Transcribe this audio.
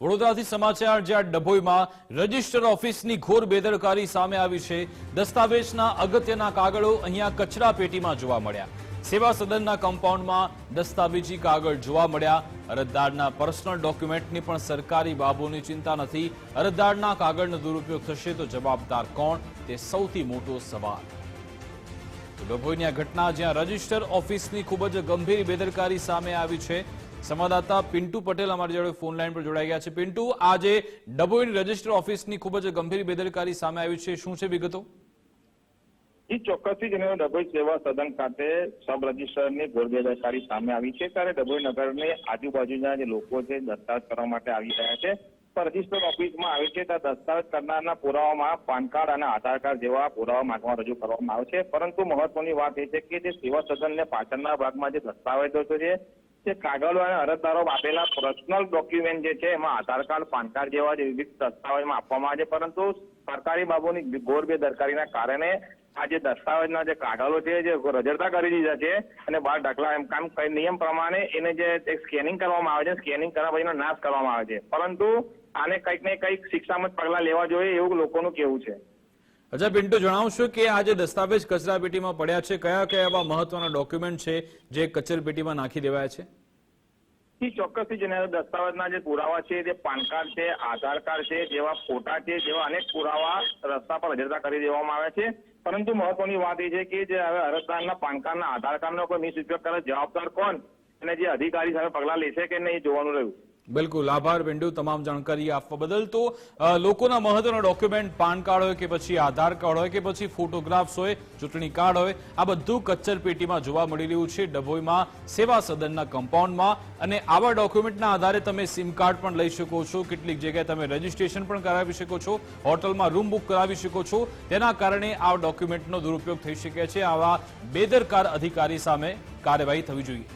વડોદરાથી સમાચાર જ્યાં ડભોઈમાં રજિસ્ટર ઓફિસની ઘોર બેદરકારી સામે આવી છે. દસ્તાવેજના અગત્યના કાગળો અહીંયા કચરા પેટીમાં જોવા મળ્યા. સેવા સદનના કમ્પાઉન્ડમાં દસ્તાવેજી કાગળ જોવા મળ્યા. અરજદારના પર્સનલ ડોક્યુમેન્ટની પણ સરકારી બાબોની ચિંતા નથી. અરજદારના કાગળનો દુરુપયોગ થશે તો જવાબદાર કોણ? તે સૌથી મોટો સવાલ. ડભોઈની આ ઘટના જ્યાં રજિસ્ટર ઓફિસની ખૂબ જ ગંભીર બેદરકારી સામે આવી છે સંવાદદાતા પિન્ટુ પટેલ અમારી જોડે ફોન લાઈન પર જોડાઈ ગયા છે. પિન્ટુ, આજે ડભોઈની રજિસ્ટર ઓફિસની ખૂબ જ ગંભીર બેદરકારી સામે આવી છે. શું છે વિગતો? જી, ચોક્કસથી જેને ડભોઈ સેવા સદન ખાતે સબ રજિસ્ટરની ગોળબેદરકારી સામે આવી છે. ત્યારે ડભોઈ નગરની આજુબાજુના જે લોકો છે, દસ્તાવેજ કરવા માટે આવી રહ્યા છે. તો રજિસ્ટર ઓફિસમાં આવે છે, ત્યાં દસ્તાવેજ કરનારના પુરાવામાં પાન કાર્ડ અને આધાર કાર્ડ જેવા પુરાવા માંગવા રજૂ કરવામાં આવે છે. પરંતુ મહત્વની વાત એ છે કે જે સેવા સદનને પાછળના ભાગમાં જે દસ્તાવેજો છે જે કાગળો અને અરજદારો આપેલા પર્સનલ ડોક્યુમેન્ટ જે છે, એમાં આધાર કાર્ડ, પાન કાર્ડ જેવા વિવિધ દસ્તાવેજમાં આપવામાં આવે છે, પરંતુ સરકારી બાબુની ગોર બેદરકારીના કારણે આ જે દસ્તાવેજના જે કાગળો છે, જે રજડતા કરી દીધા છે અને બાર દાખલા એમ કામ કઈ નિયમ પ્રમાણે એને જે સ્કેનિંગ કરવામાં આવે છે સ્કેનિંગ કર્યા પછીનો નાશ કરવામાં આવે છે. પરંતુ આને કંઈક ને કંઈક શિક્ષામત પગલાં લેવા જોઈએ એવું લોકોનું કેવું છે. અચ્છા, પિન્ટુ, જણાવશો કે આ જે દસ્તાવેજ કચરા પેટીમાં પડ્યા છે? કયા કયા એવા મહત્વના ડોક્યુમેન્ટ છે જે કચર પેટીમાં નાખી દેવાયા છે? ઈ ચોક્કસથી જેના દસ્તાવેજના જે પુરાવા છે, જે પાન કાર્ડ છે, આધાર કાર્ડ છે, જેવા ફોટા છે, જેવા અનેક પુરાવા રસ્તા પર હજરતા કરી દેવામાં આવે છે. પરંતુ મહત્વની વાત એ છે કે જે હવે અરજદારના પાન કાર્ડના આધાર કાર્ડનો કોઈ મિસઉપયોગ કરે, જવાબદાર કોણ? અને જે અધિકારી સામે પગલા લેશે કે નહીં જોવાનું રહ્યું. બિલકુલ આભાર બિંડુ તમામ જાણકારી આપવા બદલ. તો લોકોના મહત્વના ડોક્યુમેન્ટ પાન કાર્ડ હોય કે પછી આધાર કાર્ડ હોય કે પછી ફોટોગ્રાફ્સ હોય, ચૂંટણી કાર્ડ હોય, આ બધું કચ્છર પેટીમાં જોવા મળી રહ્યું છે. ડભોઈમાં, સેવા સદનના કમ્પાઉન્ડમાં અને આવા ડોક્યુમેન્ટના આધારે તમે સિમ કાર્ડ પણ લઈ શકો છો. કેટલીક જગ્યાએ તમે રજીસ્ટ્રેશન પણ કરાવી શકો છો. હોટલમાં રૂમ બુક કરાવી શકો છો. તેના કારણે આ ડોક્યુમેન્ટનો દુરુપયોગ થઈ શકે છે. આવા બેદરકાર અધિકારી સામે કાર્યવાહી થવી જોઈએ.